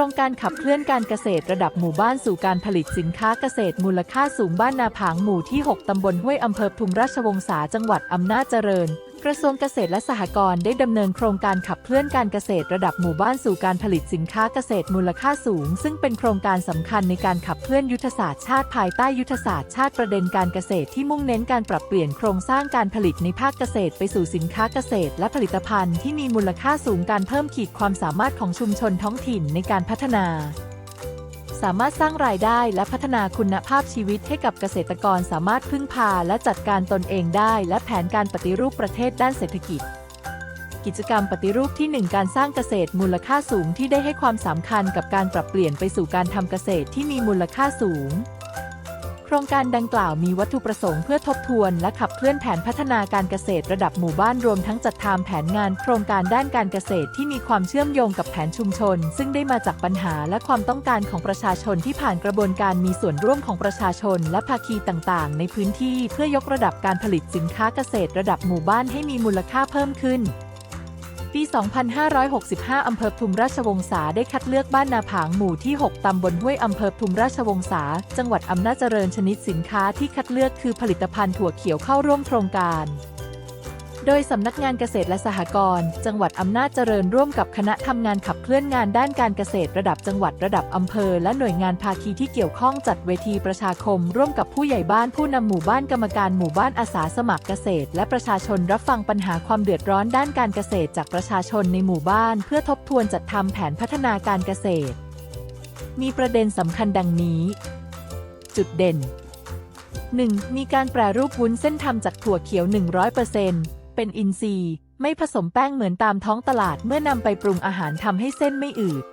ครงการขับเคลื่อนการเกษตรระดับหมู่บ้านสู่การผลิตสินค้าเกษตรมูลค่าสูงบ้านนาผางหมู่ที่ 6 ตำบลห้วยอำเภอทุมราชวงศาจังหวัดอำนาจเจริญ ระทรวงเกษตรและสหกรณ์ได้ดำเนินโครงการขับเคลื่อนการเกษตรระดับหมู่บ้านสู่การผลิตสินค้าเกษตรมูลค่าสูง ซึ่งเป็นโครงการสำคัญในการขับเคลื่อนยุทธศาสตร์ชาติภายใต้ยุทธศาสตร์ชาติประเด็นการเกษตรที่มุ่งเน้นการปรับเปลี่ยนโครงสร้างการผลิตในภาคเกษตรไปสู่สินค้าเกษตร และผลิตภัณฑ์ที่มีมูลค่าสูงการเพิ่มขีดความสามารถของชุมชนท้องถิ่นในการพัฒนา สามารถสร้างรายได้และพัฒนาคุณภาพชีวิตให้กับเกษตรกรสามารถพึ่งพาและจัดการตนเองได้ และแผนการปฏิรูปประเทศด้านเศรษฐกิจ กิจกรรมปฏิรูปที่ 1 การสร้างเกษตรมูลค่าสูงที่ได้ให้ความสำคัญกับการปรับเปลี่ยนไปสู่การทำเกษตรที่มีมูลค่าสูง ครงการดังกล่าวมีวัตถุประสงค์เพื่อทบทวนและขับเคลื่อนแผนพัฒนาการเกษตรระดับหมู่บ้านรวมทั้งจัดทำแผนงานโครงการด้านการเกษตรที่มีความเชื่อมโยงกับแผนชุมชน ซึ่งได้มาจากปัญหาและความต้องการของประชาชนที่ผ่านกระบวนการมีส่วนร่วมของประชาชน และภาคีต่างๆ ในพื้นที่เพื่อยกระดับการผลิตสินค้าเกษตรระดับหมู่บ้านให้มีมูลค่าเพิ่มขึ้น ปี 2565 อำเภอทุมราชวงศาได้คัดเลือกบ้านนาผางหมู่ที่ 6 ตำบลห้วยอำเภอทุมราชวงศา จังหวัดอำนาจเจริญชนิดสินค้าที่คัดเลือกคือผลิตภัณฑ์ถั่วเขียวเข้าร่วมโครงการ โดยสำนักงานเกษตรและสหกรณ์จังหวัดอำนาจเจริญร่วมกับคณะทำงานขับเคลื่อนงานด้านการเกษตรระดับจังหวัดระดับอำเภอ และหน่วยงานภาคีที่เกี่ยวข้องจัดเวทีประชาคม ร่วมกับผู้ใหญ่บ้านผู้นำหมู่บ้านกรรมการหมู่บ้านอาสาสมัครเกษตร และประชาชนรับฟังปัญหาความเดือดร้อนด้านการเกษตรจากประชาชนในหมู่บ้าน เพื่อทบทวนจัดทำแผนพัฒนาการเกษตร มีประเด็นสำคัญดังนี้ จุดเด่น 1. มีการแปรรูปวุ้นเส้นทำจากถั่วเขียว 100% เป็นอินทรีย์ ไม่ผสมแป้งเหมือนตามท้องตลาดเมื่อนำไปปรุงอาหารทำให้เส้นไม่อืด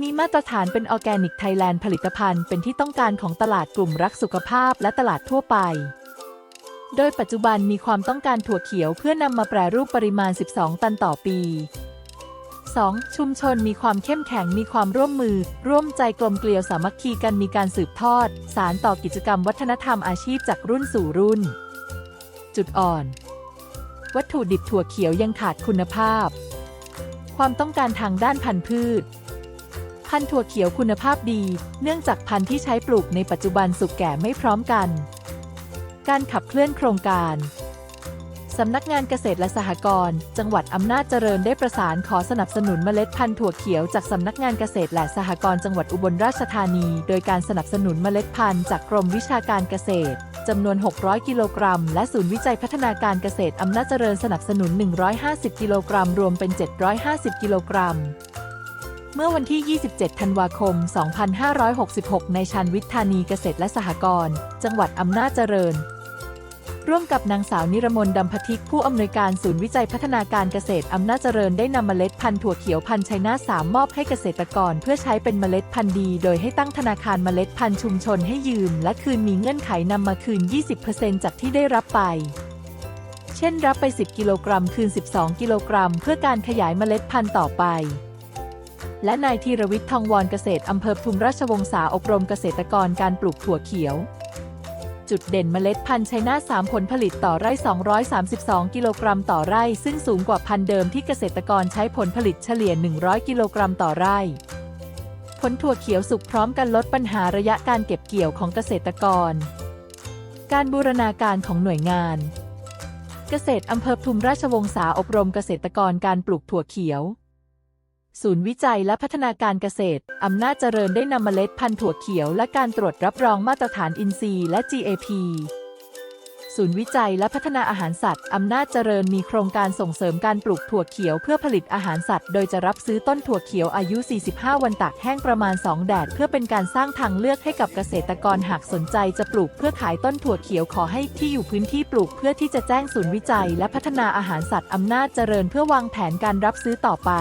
มีมาตรฐานเป็นออร์แกนิกไทยแลนด์ผลิตภัณฑ์เป็นที่ต้องการของตลาดกลุ่มรักสุขภาพและตลาดทั่วไป โดยปัจจุบันมีความต้องการถั่วเขียวเพื่อนำมาแปรรูปปริมาณ 12 ตันต่อปี 2. ชุมชนมีความเข้มแข็งมีความร่วมมือ ร่วมใจกลมเกลียวสามัคคีกันมีการสืบทอด สารต่อกิจกรรมวัฒนธรรมอาชีพจากรุ่นสู่รุ่น จุดอ่อน วัตถุดิบถั่วเขียวยังขาดคุณภาพ ความต้องการทางด้านพันธุ์พืช พันธุ์ถั่วเขียวคุณภาพดี เนื่องจากพันธุ์ที่ใช้ปลูกในปัจจุบันสุกแก่ไม่พร้อมกัน การขับเคลื่อนโครงการสำนักงานเกษตรและสหกรณ์จังหวัดอำนาจเจริญได้ประสานขอสนับสนุนเมล็ดพันธุ์ถั่วเขียวจากสำนักงานเกษตรและสหกรณ์จังหวัดอุบลราชธานี โดยการสนับสนุนเมล็ดพันธุ์จากกรมวิชาการเกษตร จำนวน 600 กิโลกรัม และศูนย์วิจัยพัฒนาการเกษตรอำนาจเจริญสนับสนุน 150 กิโลกรัม รวมเป็น 750 กิโลกรัม เมื่อวันที่ 27 ธันวาคม 2566 ในชันวิทธานีเกษตรและสหกรณ์ จังหวัดอำนาจเจริญ ร่วมกับนางสาวนิรมนดำพทิกผู้อำนวยการศูนย์วิจัยพัฒนาการเกษตรอำนาจเจริญได้นำเมล็ดพันธุ์ถั่วเขียวพันธุ์ชัยนาสามมอบให้เกษตรกร เพื่อใช้เป็นเมล็ดพันธุ์ดี โดยให้ตั้งธนาคารเมล็ดพันธุ์ชุมชนให้ยืม และคืนมีเงื่อนไขนำมาคืน 20%จากที่ได้รับไปเช่นรับไป 10 กิโลกรัม คืน 12 กิโลกรัม เพื่อการขยายเมล็ดพันธุ์ต่อไป และนายธีรวิทย์ทองวรเกษตรอำเภอทุมราชวงศาอบรมเกษตรกรการปลูกถั่วเขียว จุดเด่นเมล็ดพันธุ์ชัยนา3ผลผลิตต่อไร่ 232 กิโลกรัมต่อไร่ ซึ่งสูงกว่าพันธุ์เดิมที่เกษตรกรใช้ผลผลิตเฉลี่ย 100 กิโลกรัมต่อไร่ผลถั่วเขียวสุกพร้อมกันลดปัญหาระยะการเก็บเกี่ยวของเกษตรกร การบูรณาการของหน่วยงาน เกษตรอำเภอทุมราชวงศาอบรมเกษตรกรการปลูกถั่วเขียว ศูนย์วิจัยและพัฒนาการเกษตร อำนาจเจริญได้นำเมล็ดพันธุ์ถั่วเขียว และการตรวจรับรองมาตรฐานอินทรีย์และ GAP ศูนย์วิจัยและพัฒนาอาหารสัตว์ อำนาจเจริญมีโครงการส่งเสริมการปลูกถั่วเขียวเพื่อผลิตอาหารสัตว์ โดยจะรับซื้อต้นถั่วเขียวอายุ 45 วันตากแห้งประมาณ 2 แดด เพื่อเป็นการสร้างทางเลือกให้กับเกษตรกรหากสนใจจะปลูกเพื่อขายต้นถั่วเขียวขอให้ที่อยู่พื้นที่ปลูกเพื่อที่จะแจ้งศูนย์วิจัย และพัฒนาอาหารสัตว์ อำนาจเจริญเพื่อวางแผนการรับซื้อต่อไป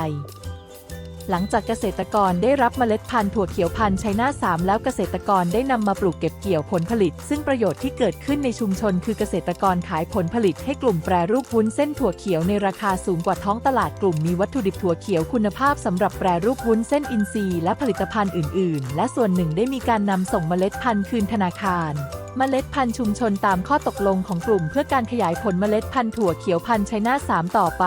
หลังจากเกษตรกรได้รับเมล็ดพันธุ์ถั่วเขียวพันธุ์ชัยนาท3แล้วเกษตรกรได้นำมาปลูกเก็บเกี่ยวผลผลิต ซึ่งประโยชน์ที่เกิดขึ้นในชุมชน คือเกษตรกรขายผลผลิตให้กลุ่มแปรรูปวุ้นเส้นถั่วเขียวในราคาสูงกว่าท้องตลาดกลุ่มมีวัตถุดิบถั่วเขียวคุณภาพสำหรับแปรรูปวุ้นเส้นอินทรีย์และผลิตภัณฑ์อื่น ๆ และส่วนหนึ่งได้มีการนำส่งเมล็ดพันธุ์คืนธนาคารเมล็ดพันธุ์ชุมชนตามข้อตกลงของกลุ่มเพื่อการขยายผลเมล็ดพันธุ์ถั่วเขียวพันธุ์ชัยนาท3ต่อไป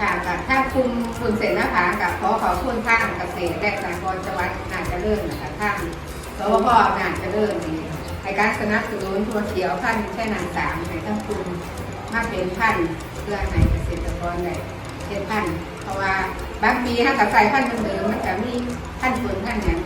ค่ะกับท่านคุมคุณเสนาผากับขอขอบคุณทางเกษตรและสหกรณ์จังหวัดนาจะเริ่มนะคะท่านสวพนาจะเริ่มดีในการสนับสนุนทัวเขียวท่านแค่นางสามในทั้งคุณมาเป็นท่านเพื่อในเกษตรกรในเป็นท่านเพราะว่าบางปีถ้ากับใส่ท่านเดิมมันจะมีท่านธุ์ฝนพันอย่าง